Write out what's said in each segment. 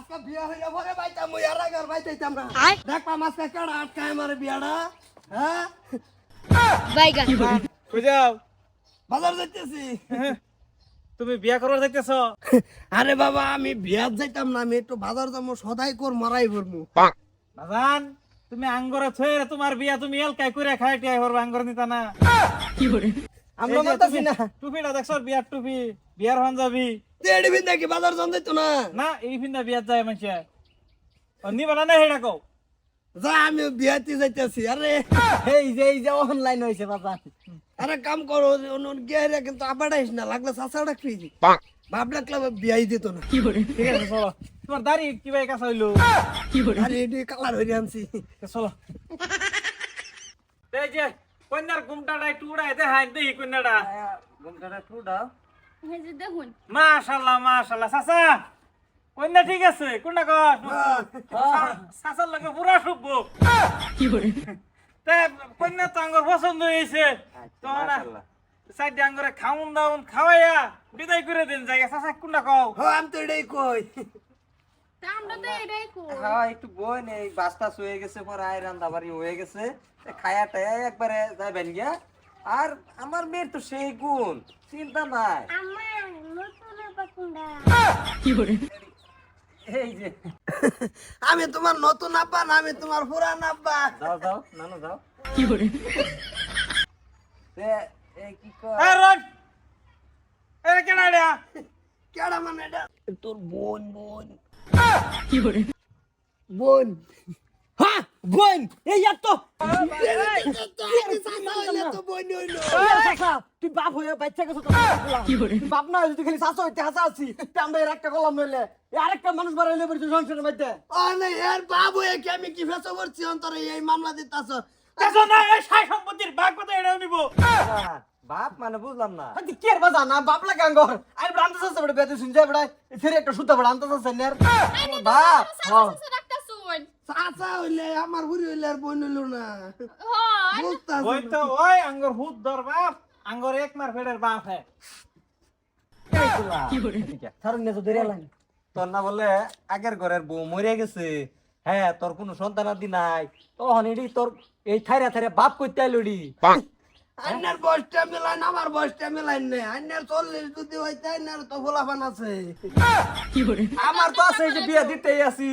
আজকে বিয়া হইয়া পরে বাইতাম মুই আর আগে আর বাইতাইতাম না। দেখবা মাসকে কেডা আটকায় আমার বিয়াটা হ্যাঁ? বাইগান। কই যাও? বাজার যাইতেছি। তুমি বিয়া করবার যাইতেছ? আরে বাবা আমি বিয়াত যাইতাম না আমি একটু বাজার যাব সদাই কর মারাই ভরমু। বাজান তুমি আঙ্গরে ছয়ে তোমার বিয়া তুমি এলকাই করে খাই টিয়াই করবে আঙ্গর নিতা না। আমরা এই যে মানতাছি না। টুপিটা দেখছ বিয়ার টুপি বিয়ার হন যাবি তেড়ি বিন দেখি বাজার জন যাইতো না? না এই ফিন্দা বিয়ার যায় মানুষে। নিবা না হেডা কও। যা আমি বিয়াতে যাইতেছি আরে। এই যে এই যে অনলাইন হয়েছে বাবা আরে কাম করো অন্য গিয়ে কিন্তু আবাড়াইস না লাগলে ডাকবি বাপ ডাকলে আবার বিয়াই দিত না। ঠিক আছে চলো। তোমার দাড়ি কিবা কাছে হইল? আরে এটি কালার আনছি। চলো। এই যে কন্যার ঘুমটাটা একটু উড়াই দে হাই দেই কন্যাটা এই যে দেখুন। মাশাআল্লাহ মাশাআল্লাহ চাচা কন্যা ঠিক আছে? কোনটা কর। চাচার লাগে পুরা শুভ তে কন্যা তো আঙ্গর পছন্দ হয়েছে। তখন সাইডে আঙ্গরে খাউন দাউন খাওয়াইয়া বিদায় করে দেন জায়গা চাচা কোনটা কও। হ আমি তো এটাই কই। আমরা তো এটাই করি হ্যাঁ একটু বই নেই বাস্তা হয়ে গেছে পরে আয় রান্না বাড়ি হয়ে গেছে। খায়া টায়া একবারে গিয়া। আর আমার মেয়ের তো সেই গুণ চিন্তা নাই। এই যে। আমি তোমার নতুন আব্বা না আমি তোমার পুরান আব্বা যাও যাও নানু যাও। কি কয় এ রন এ কেডা রে কেডা মানে তোর বোন বোন। বোন। হ্যাঁ বোন এই এত। তুই বাপ হয়ে বাচ্চা গেছো বাপ না হয়ে তুই খালি শাসা হইতে হাসা আছি আমরা এর একটা কলম নইলে। আরেকটা মানুষ বাড়াইলে পড়ছে সংসারের মধ্যে। এর বাবু একে আমি কি ফেসো করছি অন্তরে? এই মামলা দিতাছ। দেখো না এই সাই সম্পত্তির ভাগ কথা এটাও নিব। বাপ মানে বুঝলাম না। হ্যাঁ, তুই কে বাজা না বাপ লাগা আঙ্গর। আরে ব্রান্ত সাসে বড় বেতে শুনছে বড় ফের একটা সুতা বড় আনতে সাসে নের বাপ হ্যাঁ। শুন চাচা হইলে আমার বুড়ি হইলে আর না। হয়। ওই তো ওই আঙ্গর হুদ দর বাপ। আঙ্গর এক মার ফেডের বাপ হ্যাঁ তোর না বলে আগের ঘরের বউ মরে গেছে। হ্যাঁ তোর কোনো সন্তান আদি নাই। তখন এডি তোর এই থাইরা থাইরা বাপ কইতে আইলডি আন্নার বয়সটা মিলাইন আমার বয়সটা মিলাইন নে আন্নার চল্লিশ যদি হইতে আন্নার তো আছে। আমার তো আছে যে বিয়া দিতেই আছি।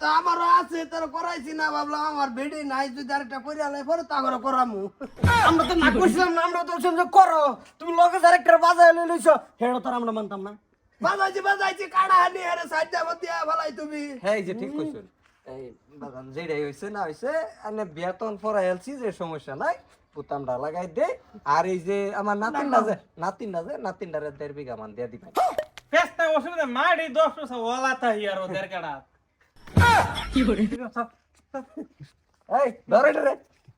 তো আমারও আছে তোর করাইছি না ভাবলাম আমার বেডি নাই যদি আরেকটা করে আলাই পরে তা করে করামু। আমরা তো না করছিলাম না আমরা তো যে করো। তুমি লগে যার একটা বাজায় লই লইছো হেড়ো তোর আমরা মানতাম না। বাজাইছি বাজাইছি কাড়া হানি আরে সাইডটা দিয়া ফেলাই তুমি। হ্যাঁ যে ঠিক কইছো। এই যেটাই হইছে না হইছে আনে বিয়া তখন পড়াই আলছি যে সমস্যা নাই। পুতামটা লাগাই দে। আর এই যে আমার নাতিনটা যে নাতিনটা যে নাতিনটারে দেড় বিঘা মান দিয়া দিবা। ফেস্তা অসুবিধা মাড়ি দশ বছর ওলা তাই আর ওদের কাটা এই ধরে ধরে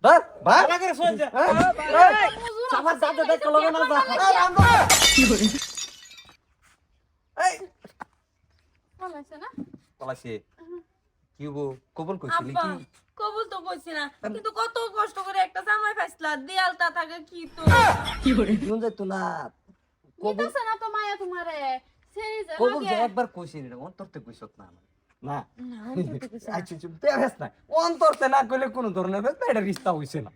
ধর। ভাই ভালো করে শুনছে আমার দাদা দেখ লগে না যা। এই ভালো আছে না? পলাশে কি কবল কইছিলি কি? কবুল তো কইছি না কিন্তু কত কষ্ট করে একটা জামাই পাইছিলা দেয়ালটা থাকে কি তো? কোন যাইতো না কবল নিতাছে না তো মায়া তোমারে? সেই যে কবল যে একবার কইছিলি রে অন্তরতে কইছত না। না? আচ্ছা চুপ দেবেস না। অন্তরতে না কইলে কোন ধরনের এটা রিস্তা হইছে না।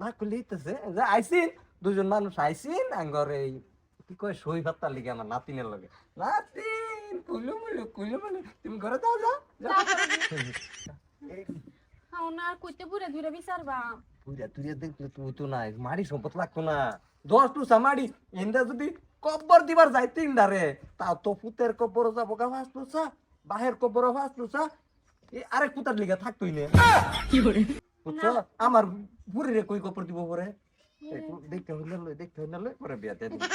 না কইলে ইতেছে যে আইছিন দুজন মানুষ আইছিন আঙ্গর এই কি কয় সই ভাত্তার লিগে আমার নাতিনের লগে। নাতিন কুলু মুলু কুলু মুলু তুমি ঘরে দাও যা যাও। হাও না কইতে পুরে ধরে বিচারবা। তুইরা তুইরা দেখলে তুই তো নাই মারি সম্পদ লাগতো না। দশ টু সামারি এন্দা যদি কব্বর দিবার যাইতে ইন্দারে তাও তো পুতের কব্বর যাব গা ফাস তুসা বাহের কব্বর ফাস আরেক পুতার লিগা থাকতোই না। বুঝছ? আমার বুড়ি রে কই কব্বর দিব পরে? দেখতে হইলে দেখতে হইলে পরে বিয়া দিয়ে দিবি।